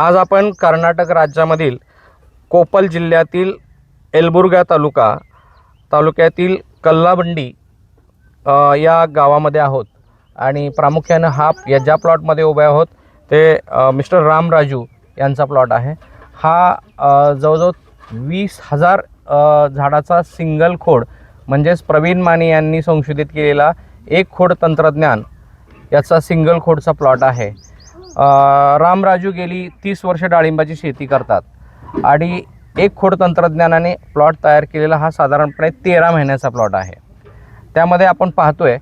आज आपण कर्नाटक राज्यामधील कोपल जिल्ह्यातील एलबुर्गा तालुका तालुक्यातील कल्लाबंडी या गावामध्ये आहोत. आणि प्रामुख्यानं हा या ज्या प्लॉटमध्ये उभे आहोत ते मिस्टर राम राजू यांचा प्लॉट आहे. हा जवळजवळ वीस हजार झाडाचा सिंगल खोड म्हणजेच प्रवीण माने यांनी संशोधित केलेला एक खोड तंत्रज्ञान याचा सिंगल खोडचा प्लॉट आहे. रामराजू गेली तीस वर्ष डाळिंबाची शेती करतात. आणि एक खोड तंत्रज्ञानाने प्लॉट तयार केलेला हा साधारणपणे तेरा महिन्याचा प्लॉट आहे. त्यामध्ये आपण पाहतोय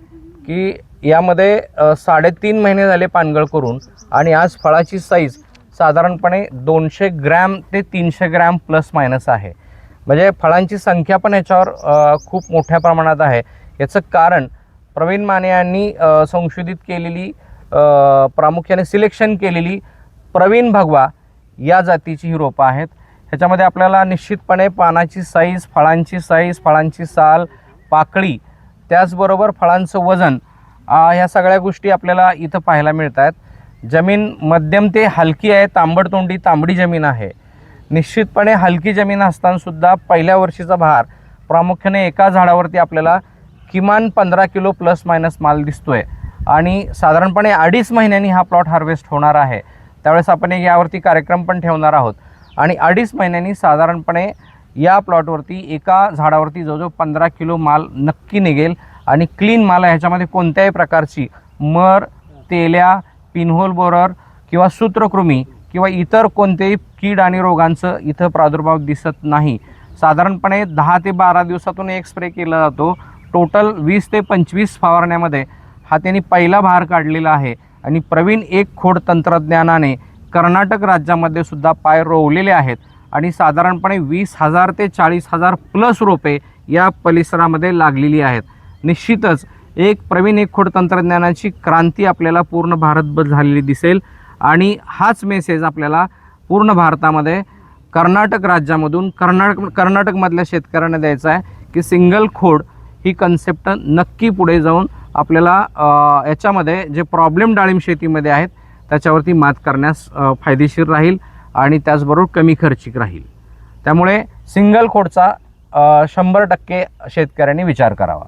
की यामध्ये साडेतीन महिने झाले पानगळ करून आणि आज फळाची साईज साधारणपणे दोनशे ग्रॅम ते तीनशे ग्रॅम प्लस मायनस आहे. म्हणजे फळांची संख्या पण याच्यावर खूप मोठ्या प्रमाणात आहे. याचं कारण प्रवीण माने यांनी संशोधित केलेली प्रामुख्याने सिलेक्शन केलेली प्रवीण भगवा या जातीची ही रोपं आहेत. ह्याच्यामध्ये आपल्याला निश्चितपणे पानाची साईज फळांची साईज फळांची साल पाकळी त्याचबरोबर फळांचं वजन ह्या सगळ्या गोष्टी आपल्याला इथं पाहायला मिळत आहेत जमीन मध्यम ते हलकी आहे तांबडतोंडी तांबडी जमीन आहे. निश्चितपणे हलकी जमीन असतानासुद्धा पहिल्या वर्षीचा भार प्रामुख्याने एका झाडावरती आपल्याला किमान पंधरा किलो प्लस मायनस माल दिसतो आहे आणि साधारणपणे अडीच महिन्यांनी हा प्लॉट हार्वेस्ट होणार आहे. त्यावेळेस आपण एक यावरती कार्यक्रम पण ठेवणार आहोत. आणि अडीच महिन्यांनी साधारणपणे या प्लॉटवरती एका झाडावरती जवळजवळ पंधरा किलो माल नक्की निघेल. आणि क्लीन माल आहे. ह्याच्यामध्ये कोणत्याही प्रकारची मर तेल्या पिनहोल बोरर किंवा सूत्रकृमी किंवा इतर कोणतेही कीड आणि रोगांचं इथं प्रादुर्भाव दिसत नाही. साधारणपणे दहा ते बारा दिवसातून एक स्प्रे केला जातो. टोटल वीस ते पंचवीस फवारण्यामध्ये हा त्यांनी पहिला भार काढलेला आहे. आणि प्रवीण एक खोड तंत्रज्ञानाने कर्नाटक राज्यामध्ये सुद्धा पाय रोवलेले आहेत. आणि साधारणपणे वीस हजार ते चाळीस हजार प्लस रोपे या परिसरामध्ये लागलेली आहेत. निश्चितच एक प्रवीण एक खोड तंत्रज्ञानाची क्रांती आपल्याला पूर्ण भारतभर झालेली दिसेल. आणि हाच मेसेज आपल्याला पूर्ण भारतामध्ये कर्नाटक राज्यामधून कर्नाटक कर्नाटकमधल्या शेतकऱ्यांना द्यायचा आहे की सिंगल खोड ही कन्सेप्ट नक्की पुढे जाऊन आपल्याला याच्यामध्ये जे प्रॉब्लेम डाळिंब शेतीमध्ये आहेत त्याच्यावरती मात करण्यास फायदेशीर राहील आणि त्याचबरोबर कमी खर्चिक राहील. त्यामुळे सिंगल खोडचा शंभर टक्के शेतकऱ्यांनी विचार करावा.